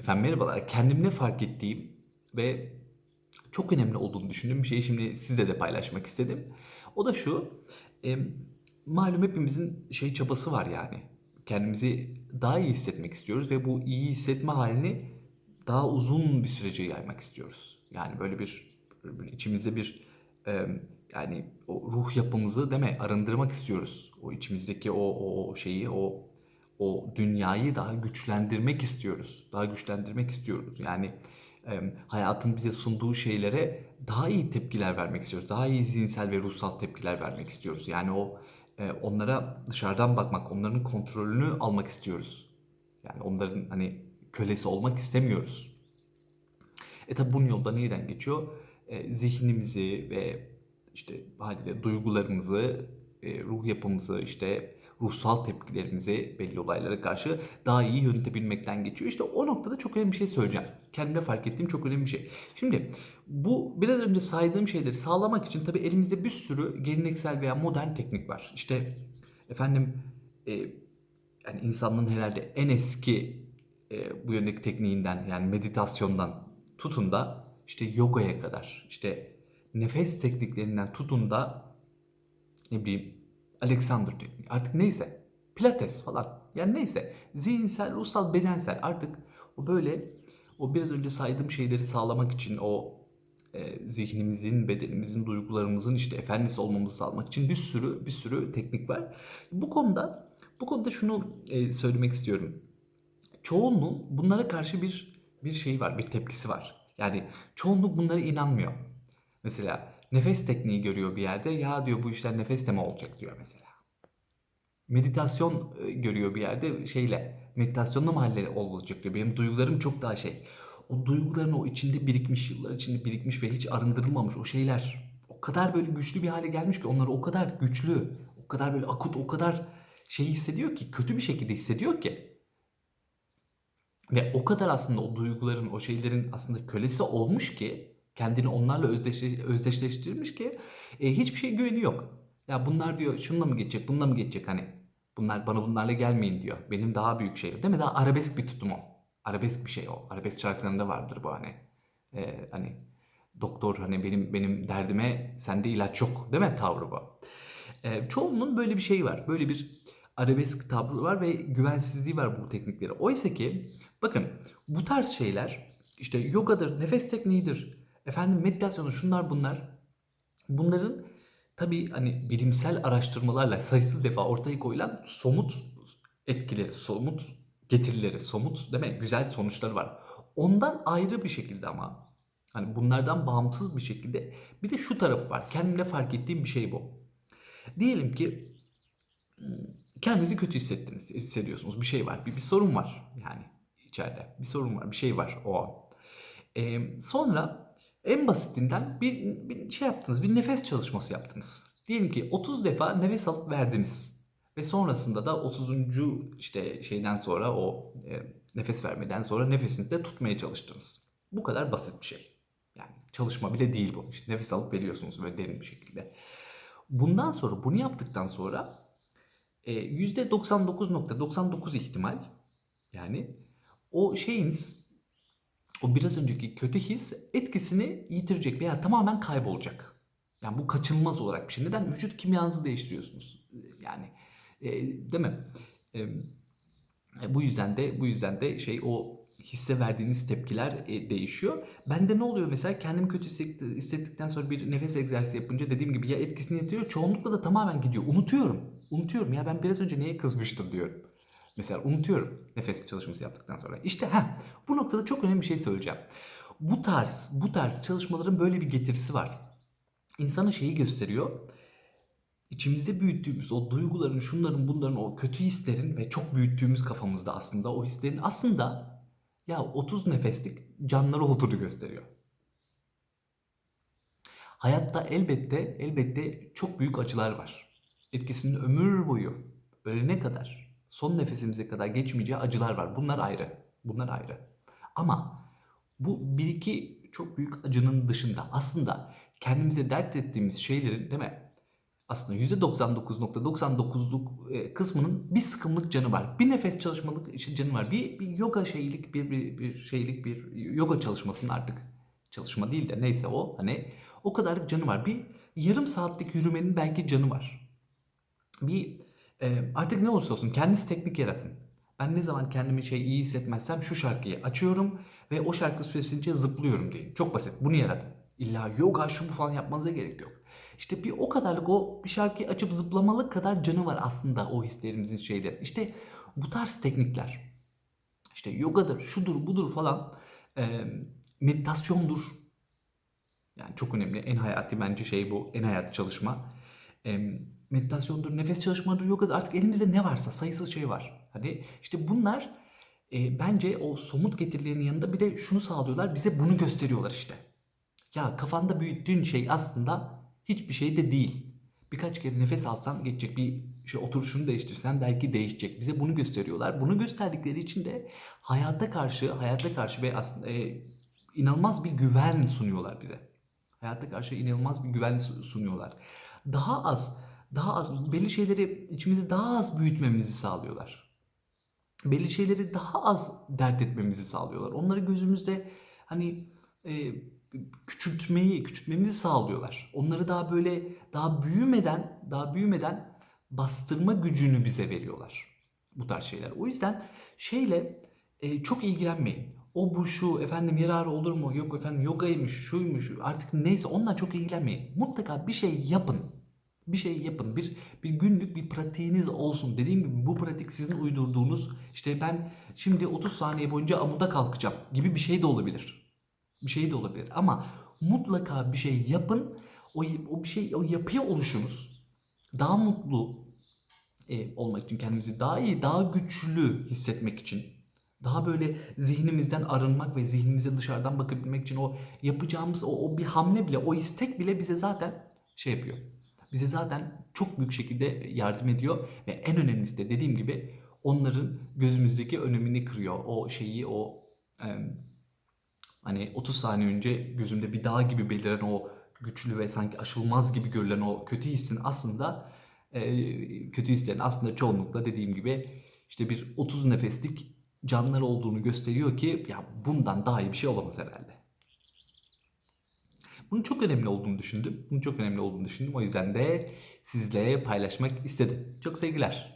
Efendim merhabalar. Kendimde fark ettiğim ve çok önemli olduğunu düşündüğüm bir şeyi şimdi sizle de paylaşmak istedim. O da şu. e, malum hepimizin şey çabası var yani. Kendimizi daha iyi hissetmek istiyoruz ve bu iyi hissetme halini daha uzun bir sürece yaymak istiyoruz. Yani böyle bir böyle içimizde bir e, yani o ruh yapımızı deme arındırmak istiyoruz. O içimizdeki o o şeyi o o dünyayı daha güçlendirmek istiyoruz. Daha güçlendirmek istiyoruz. Yani e, hayatın bize sunduğu şeylere daha iyi tepkiler vermek istiyoruz. Daha iyi zihinsel ve ruhsal tepkiler vermek istiyoruz. Yani o e, onlara dışarıdan bakmak, onların kontrolünü almak istiyoruz. Yani onların hani kölesi olmak istemiyoruz. E tabi bunun yolda neyden geçiyor? E, zihnimizi ve işte haliyle duygularımızı, e, ruh yapımızı, işte ruhsal tepkilerimizi belli olaylara karşı daha iyi yönetebilmekten geçiyor. İşte o noktada çok önemli bir şey söyleyeceğim. Kendime fark ettiğim çok önemli bir şey. Şimdi bu biraz önce saydığım şeyleri sağlamak için tabii elimizde bir sürü geleneksel veya modern teknik var. İşte efendim e, yani insanlığın herhalde en eski e, bu yöndeki tekniğinden yani meditasyondan tutun da işte yogaya kadar işte nefes tekniklerinden tutun da ne bileyim Alexander tekniği artık neyse pilates falan yani neyse zihinsel, ruhsal, bedensel artık o böyle o biraz önce saydığım şeyleri sağlamak için o e, zihnimizin, bedenimizin, duygularımızın işte efendisi olmamızı sağlamak için bir sürü bir sürü teknik var. Bu konuda bu konuda şunu e, söylemek istiyorum. Çoğunluğun bunlara karşı bir bir şey var, bir tepkisi var. Yani çoğunluk bunlara inanmıyor. Mesela nefes tekniği görüyor bir yerde. Ya diyor bu işler nefesle mi olacak diyor mesela. Meditasyon e, görüyor bir yerde şeyle. Meditasyonla mı halle olacak diyor. Benim duygularım çok daha şey. O duyguların o içinde birikmiş, yıllar içinde birikmiş ve hiç arındırılmamış o şeyler. O kadar böyle güçlü bir hale gelmiş ki onları o kadar güçlü, o kadar böyle akut, o kadar şey hissediyor ki, kötü bir şekilde hissediyor ki. Ve o kadar aslında o duyguların, o şeylerin aslında kölesi olmuş ki kendini onlarla özdeşle, özdeşleştirmiş ki e, hiçbir şey güveni yok. Ya bunlar diyor şununla mı geçecek, bununla mı geçecek hani bunlar bana bunlarla gelmeyin diyor. Benim daha büyük şey. Değil mi? Daha arabesk bir tutum o. Arabesk bir şey o. Arabesk şarkılarında vardır bu hani. E, hani doktor hani benim benim derdime sende ilaç yok değil mi tavrı bu. E, çoğunun böyle bir şeyi var. Böyle bir arabesk tavrı var ve güvensizliği var bu teknikleri. Oysa ki bakın bu tarz şeyler işte yogadır, nefes tekniğidir, efendim meditasyonu şunlar bunlar. Bunların tabii hani bilimsel araştırmalarla sayısız defa ortaya koyulan somut etkileri, somut getirileri, somut mi? Güzel sonuçları var. Ondan ayrı bir şekilde ama hani bunlardan bağımsız bir şekilde bir de şu tarafı var. Kendimde fark ettiğim bir şey bu. Diyelim ki kendinizi kötü hissettiniz, hissediyorsunuz. Bir şey var, bir, bir sorun var yani içeride. Bir sorun var, bir şey var o an. Ee, sonra en basitinden bir, bir şey yaptınız, bir nefes çalışması yaptınız. Diyelim ki 30 defa nefes alıp verdiniz. Ve sonrasında da 30. işte şeyden sonra o e, nefes vermeden sonra nefesinizi de tutmaya çalıştınız. Bu kadar basit bir şey. Yani çalışma bile değil bu. İşte nefes alıp veriyorsunuz böyle derin bir şekilde. Bundan sonra bunu yaptıktan sonra e, %99.99 ihtimal yani o şeyiniz o biraz önceki kötü his etkisini yitirecek veya tamamen kaybolacak. Yani bu kaçınılmaz olarak bir şey. Neden? Vücut kimyanızı değiştiriyorsunuz. Yani e, değil mi? E, bu yüzden de bu yüzden de şey o hisse verdiğiniz tepkiler e, değişiyor. Bende ne oluyor mesela kendimi kötü hissettikten sonra bir nefes egzersizi yapınca dediğim gibi ya etkisini yitiriyor çoğunlukla da tamamen gidiyor. Unutuyorum. Unutuyorum ya ben biraz önce neye kızmıştım diyorum. Mesela unutuyorum nefes çalışması yaptıktan sonra. İşte ha bu noktada çok önemli bir şey söyleyeceğim. Bu tarz bu tarz çalışmaların böyle bir getirisi var. İnsana şeyi gösteriyor. İçimizde büyüttüğümüz o duyguların, şunların, bunların, o kötü hislerin ve çok büyüttüğümüz kafamızda aslında o hislerin aslında ya 30 nefeslik canları olduğunu gösteriyor. Hayatta elbette elbette çok büyük acılar var. Etkisinin ömür boyu ölene kadar son nefesimize kadar geçmeyeceği acılar var. Bunlar ayrı. Bunlar ayrı. Ama bu bir iki çok büyük acının dışında aslında kendimize dert ettiğimiz şeylerin değil mi? aslında %99.99'luk e, kısmının bir sıkımlık canı var. Bir nefes çalışmalık canı var. Bir, bir yoga şeylik bir, bir, bir şeylik bir yoga çalışmasının artık çalışma değil de neyse o hani o kadarlık canı var. Bir yarım saatlik yürümenin belki canı var. Bir e, artık ne olursa olsun kendiniz teknik yaratın. Ben ne zaman kendimi şey iyi hissetmezsem şu şarkıyı açıyorum ve o şarkı süresince zıplıyorum deyin. Çok basit. Bunu yaratın. İlla yoga şu bu falan yapmanıza gerek yok. İşte bir o kadarlık o bir şarkıyı açıp zıplamalık kadar canı var aslında o hislerimizin şeyleri. İşte bu tarz teknikler. İşte yogadır, şudur, budur falan. e, meditasyondur. Yani çok önemli. En hayati bence şey bu. En hayati çalışma. E, meditasyondur, nefes çalışmadır, yogadır. Artık elimizde ne varsa sayısız şey var. Hani işte bunlar e, bence o somut getirilerin yanında bir de şunu sağlıyorlar. Bize bunu gösteriyorlar işte. Ya kafanda büyüttüğün şey aslında hiçbir şey de değil. Birkaç kere nefes alsan geçecek bir şey oturuşunu değiştirsen belki değişecek. Bize bunu gösteriyorlar. Bunu gösterdikleri için de hayata karşı, hayata karşı ve aslında e, inanılmaz bir güven sunuyorlar bize. Hayata karşı inanılmaz bir güven su- sunuyorlar. Daha az, daha az belli şeyleri içimizde daha az büyütmemizi sağlıyorlar. Belli şeyleri daha az dert etmemizi sağlıyorlar. Onları gözümüzde hani e, küçültmeyi, küçültmemizi sağlıyorlar. Onları daha böyle daha büyümeden, daha büyümeden bastırma gücünü bize veriyorlar. Bu tarz şeyler. O yüzden şeyle e, çok ilgilenmeyin. O bu şu efendim yararı olur mu? Yok efendim yogaymış, şuymuş artık neyse ondan çok ilgilenmeyin. Mutlaka bir şey yapın. Bir şey yapın. Bir bir günlük bir pratiğiniz olsun. Dediğim gibi bu pratik sizin uydurduğunuz işte ben şimdi 30 saniye boyunca amuda kalkacağım gibi bir şey de olabilir. Bir şey de olabilir ama mutlaka bir şey yapın. O, o bir şey o yapıya oluşunuz. Daha mutlu e, olmak için kendimizi daha iyi, daha güçlü hissetmek için daha böyle zihnimizden arınmak ve zihnimize dışarıdan bakabilmek için o yapacağımız o, o bir hamle bile, o istek bile bize zaten şey yapıyor. Bize zaten çok büyük şekilde yardım ediyor ve en önemlisi de dediğim gibi onların gözümüzdeki önemini kırıyor. O şeyi, o em, Hani 30 saniye önce gözümde bir dağ gibi beliren o güçlü ve sanki aşılmaz gibi görülen o kötü hissin aslında e, kötü hislerin aslında çoğunlukla dediğim gibi işte bir 30 nefeslik canlılar olduğunu gösteriyor ki ya bundan daha iyi bir şey olamaz herhalde. Bunun çok önemli olduğunu düşündüm. Bunun çok önemli olduğunu düşündüm. O yüzden de sizle paylaşmak istedim. Çok sevgiler.